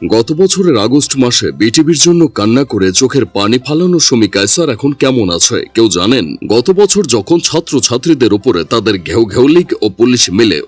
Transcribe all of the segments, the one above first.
গত বছরের আগস্ট মাসে বিটিভির জন্য কান্না করে চোখের পানি ফালানো সমী কায়সার এখন কেমন আছে? কেউ জানেন? গত বছর যখন ছাত্র ছাত্রীদের উপরে তাদের ঘেউ ঘেউ লীগ ও পুলিশ মিলে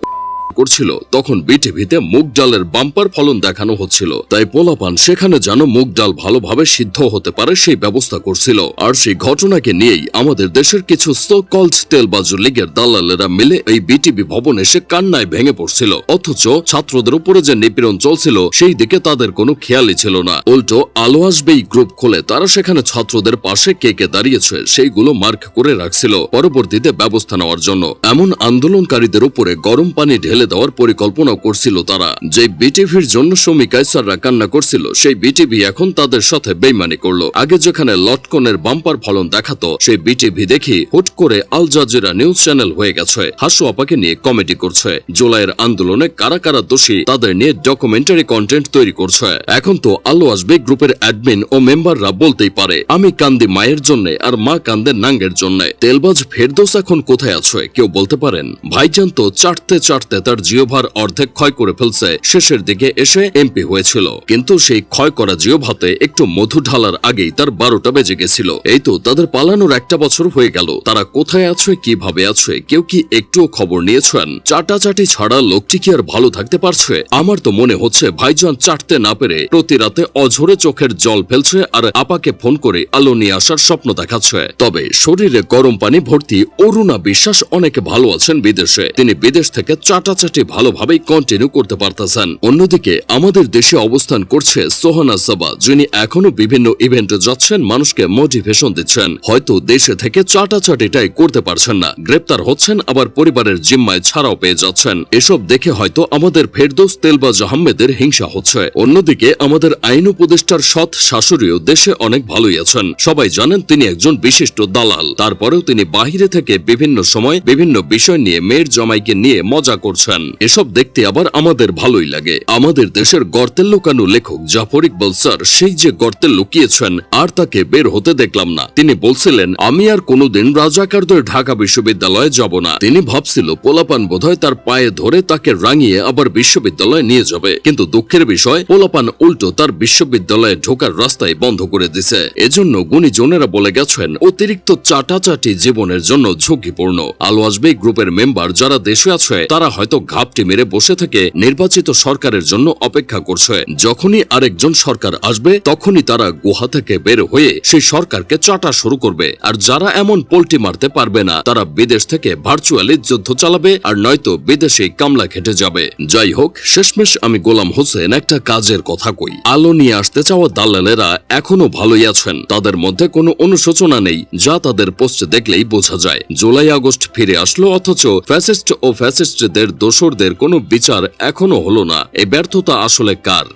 করছিল, তখন বিটিভিতে মুগ ডালের বাম্পার ফলন দেখানো হচ্ছিল। তাই পোলাপান সেখানে যেন মুগ ডাল ভালোভাবে সিদ্ধ হতে পারে সেই ব্যবস্থা করছিল। আর সেই ঘটনাকে নিয়েই আমাদের দেশের কিছু সোকল্ড তেলবাজু লীগের দালালেরা মিলে এই বিটিভি ভবন এসে কান্নায় ভেঙে পড়ছিল। অথচ ছাত্রদের উপরে যে নিপীড়ন চলছিল, সেই দিকে তাদের কোনো খেয়ালই ছিল না। উল্টো আলো আসবেই গ্রুপ খুলে তারা সেখানে ছাত্রদের পাশে কে কে দাঁড়িয়েছে, সেইগুলো মার্ক করে রাখছিল পরবর্তীতে ব্যবস্থা নেওয়ার জন্য। এমন আন্দোলনকারীদের উপরে গরম পানি ঢেলে দেওয়ার পরিকল্পনা করছিল তারা। যে বিটিভির জন্য সমী কাইসাররা কান্না করছিল, সেই বিটিভি এখন তাদের সাথে বেইমানি করল। আগে যেখানে লটকনের বাম্পার ফলন দেখাতো, সেই বিটিভি দেখি হুট করে আল জাজিরা নিউজ চ্যানেল হয়ে গেছে। হাসু আপাকে নিয়ে কমেডি করছে। জুলাইয়ের আন্দোলনে কারা কারা দোষী, তাদের নিয়ে ডকুমেন্টারি কন্টেন্ট তৈরি করছে। এখন তো আলো আসবে গ্রুপের অ্যাডমিন ও মেম্বাররা বলতেই পারে, আমি কান্দি মায়ের জন্য আর মা কান্দে নাঙ্গের জন্য। তেলবাজ ফেরদোস এখন কোথায় আছে, কেউ বলতে পারেন? ভাইজান তো চাটতে চাটতে তার জিওভার অর্ধেক ক্ষয় করে ফেলছে। শেষের দিকে এসে এমপি হয়েছিল। কিন্তু সেই ক্ষয় করা জিওভাতে একটু মধু ঢালার আগেই তার বারোটা বেজে গেছিল। এই তো তাদের পালানোর একটা বছর হয়ে গেল। তারা কোথায় আছে, কীভাবে আছে, কেউ কি একটুও খবর নিয়েছেন? চাটাচাটি ছাড়া লোকটি কি আর ভালো থাকতে পারছে? আমার তো মনে হচ্ছে ভাইজান চাটতে না পেরে প্রতি রাতে অঝরে চোখের জল ফেলছে আর আপাকে ফোন করে আলো নিয়ে আসার স্বপ্ন দেখাচ্ছে। তবে শরীরে গরম পানি ভর্তি অরুণা বিশ্বাস অনেক ভালো আছেন বিদেশে। তিনি বিদেশ থেকে চাটাচাটি ভালোভাবেই কন্টিনিউ করতে পারতেছেন। অন্যদিকে আমাদের দেশে অবস্থান করছে সোহানা সাবা, যিনি এখনও বিভিন্ন ইভেন্টে যাচ্ছেন, মানুষকে মোটিভেশন দিচ্ছেন। হয়তো দেশে থেকে চাটাচাটিটাই করতে পারছেন না। গ্রেপ্তার হচ্ছেন, আবার পরিবারের জিম্মায় ছাড়াও পেয়ে যাচ্ছেন। এসব দেখে হয়তো আমাদের ফেরদৌস তেলবাজ আহমেদের হিংসা হচ্ছে। অন্যদিকে আমাদের আইন উপদেষ্টার সৎ শাশুড়িও দেশে অনেক ভালোই আছেন। সবাই জানেন, তিনি একজন বিশিষ্ট দালাল। তারপরেও তিনি বাহিরে থেকে বিভিন্ন সময় বিভিন্ন বিষয় নিয়ে মেয়ের জমাইকে নিয়ে মজা করছেন। এসব দেখতে আবার আমাদের ভালোই লাগে। আমাদের দেশের গর্তের লুকানো লেখক জাফর ইকবাল স্যার সেই যে গর্তে লুকিয়েছেন, আর তাকে বের হতে দেখলাম না। তিনি বলছিলেন, আমি আর কোনোদিন রাজাকারদের ঢাকা বিশ্ববিদ্যালয়ে যাব না। তিনি ভাবছিল, পোলাপান বোধহয় তার পায়ে ধরে তাকে রাঙিয়ে আবার বিশ্ববিদ্যালয়ে নিয়ে যাবে। কিন্তু দুঃখের বিষয়, পোলাপান উল্টো তার বিশ্ববিদ্যালয়ে ঢোকার রাস্তায় বন্ধ করে দিছে। এজন্য গুণীজনেরা বলে গেছেন, অতিরিক্ত চাটাচাটি জীবনের জন্য ঝুঁকিপূর্ণ। আলো আসবে গ্রুপের মেম্বার যারা দেশে আছে, তারা হয়তো ঘাপটি মেরে বসে থেকে নির্বাচিত সরকারের জন্য অপেক্ষা করছে। যখনই আরেকজন সরকার আসবে, তখনই তারা গুহা থেকে বের হয়ে সেই সরকারকে চাটা শুরু করবে। আর যারা এমন পোল্টি মারতে পারবে না, তারা বিদেশ থেকে ভার্চুয়ালি যুদ্ধ চালাবে আর নয়তো বিদেশে কামলা খেটে যাবে। যাই হোক, শেষমেশ আমি গোলাম হোসেন একটা কাজের কথা কই। আলো নিয়ে আসতে চাওয়া দালালেরা এখনও ভালোই আছেন। তাদের মধ্যে কোনো অনুশোচনা নেই, যা তাদের পোস্ট দেখলেই বোঝা যায়। জুলাই আগস্ট ফিরে আসলো, অথচ ফ্যাসিস্ট ও ফ্যাসিস্টদের দোসরদের কোনো বিচার এখনও হলো না। এই ব্যর্থতা আসলে কার?